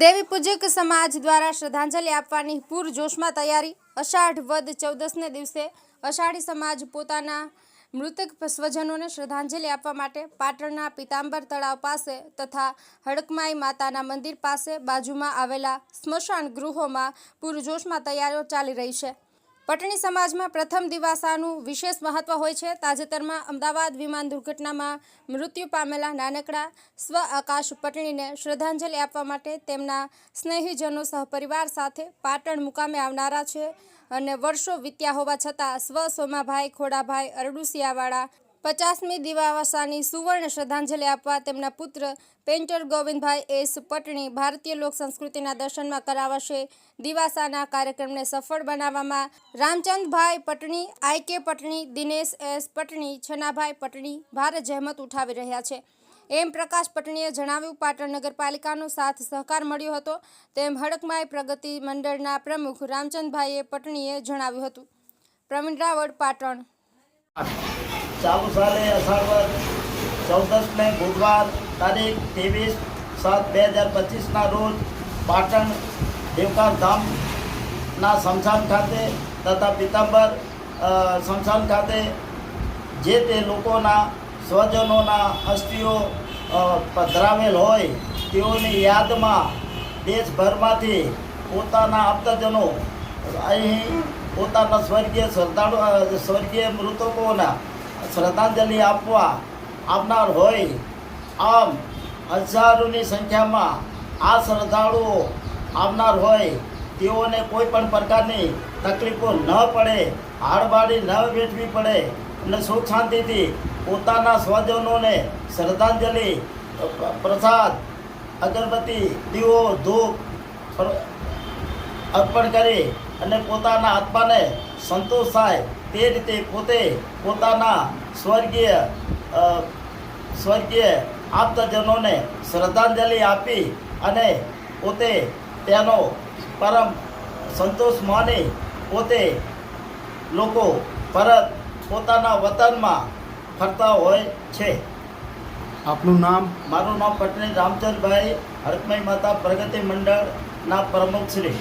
દેવી પૂજક સમાજ દ્વારા શ્રદ્ધાંજલિ આપવાની પૂરજોશમાં તૈયારી. અષાઢ વદ ચૌદસને દિવસે અષાઢી સમાજ પોતાના મૃતક સ્વજનોને શ્રદ્ધાંજલિ આપવા માટે પાટણના પિતાંબર તળાવ પાસે તથા હડકમાઈ માતાના મંદિર પાસે બાજુમાં આવેલા સ્મશાન ગૃહોમાં પૂરજોશમાં તૈયારીઓ ચાલી રહી છે. પટણી સમાજમાં પ્રથમ દિવાસાનું વિશેષ મહત્વ હોય છે. તાજેતરમાં અમદાવાદ વિમાન દુર્ઘટનામાં મૃત્યુ પામેલા નાનકડા સ્વ આકાશ પટણીને શ્રદ્ધાંજલિ આપવા માટે તેમના સ્નેહીજનો સહપરિવાર સાથે પાટણ મુકામે આવનારા છે અને વર્ષો વીત્યા હોવા છતાં સ્વ સોમાભાઈ, ખોડાભાઈ, અરડુસિયાવાળા પચાસમી દિવાવાસાની સુવર્ણ શ્રદ્ધાંજલિ આપવા તેમના પુત્ર પેન્ટર ગોવિંદભાઈ એસ પટણી ભારતીય લોક સંસ્કૃતિના દર્શનમાં કરાવશે. દિવાસાના કાર્યક્રમને સફળ બનાવવામાં Ramchandbhai Patni, I K Patni, Dinesh S Patni, Chhanabhai Patni ભારે જહેમત ઉઠાવી રહ્યા છે. એમ પ્રકાશ પટણીએ જણાવ્યું, પાટણ નગરપાલિકાનો સાથ સહકાર મળ્યો હતો તેમ હડકમાય પ્રગતિ મંડળના પ્રમુખ રામચંદભાઈએ પટણીએ જણાવ્યું હતું. પ્રવીણ રાવળ, પાટણ. ચાલુ સાલે અષાઢ ચૌદસને બુધવાર તારીખ ત્રેવીસ સાત બે હજાર પચીસના રોજ પાટણ દેવકાર ધામના સ્મશાન ખાતે તથા પિતાંબર અ, ખાતે જે તે લોકોના સ્વજનોના અસ્થિઓ અ, પધરાવેલ હોય તેઓની યાદમાં દેશભરમાંથી પોતાના આપતાજનો અહીં પોતાના સ્વર્ગીય શ્રદ્ધાળુ સ્વર્ગીય મૃતકોના શ્રદ્ધાંજલિ આપવા આવનાર હોય આમ હજારોની સંખ્યામાં આ શ્રદ્ધાળુઓ આવનાર હોય, તેઓને કોઈ પણ પ્રકારની તકલીફો ન પડે, હાડબાડી ન વેઠવી પડે અને સુખ શાંતિથી પોતાના સ્વજનોને શ્રદ્ધાંજલિ પ્રસાદ અગરબત્તી, દીવો, ધૂપ અર્પણ કરી અને પોતાના આત્માને સંતોષ થાય તે રીતે પોતે પોતાના સ્વર્ગીય સ્વર્ગીય આપતજનોને શ્રદ્ધાંજલિ આપી અને પોતે તેનો પરમ સંતોષ માની પોતે લોકો પરત પોતાના વતનમાં ફરતા હોય છે. આપનું નામ? મારું નામ પટણી રામચંદભાઈ હરકમય માતા પ્રગતિ મંડળના પ્રમુખ શ્રી.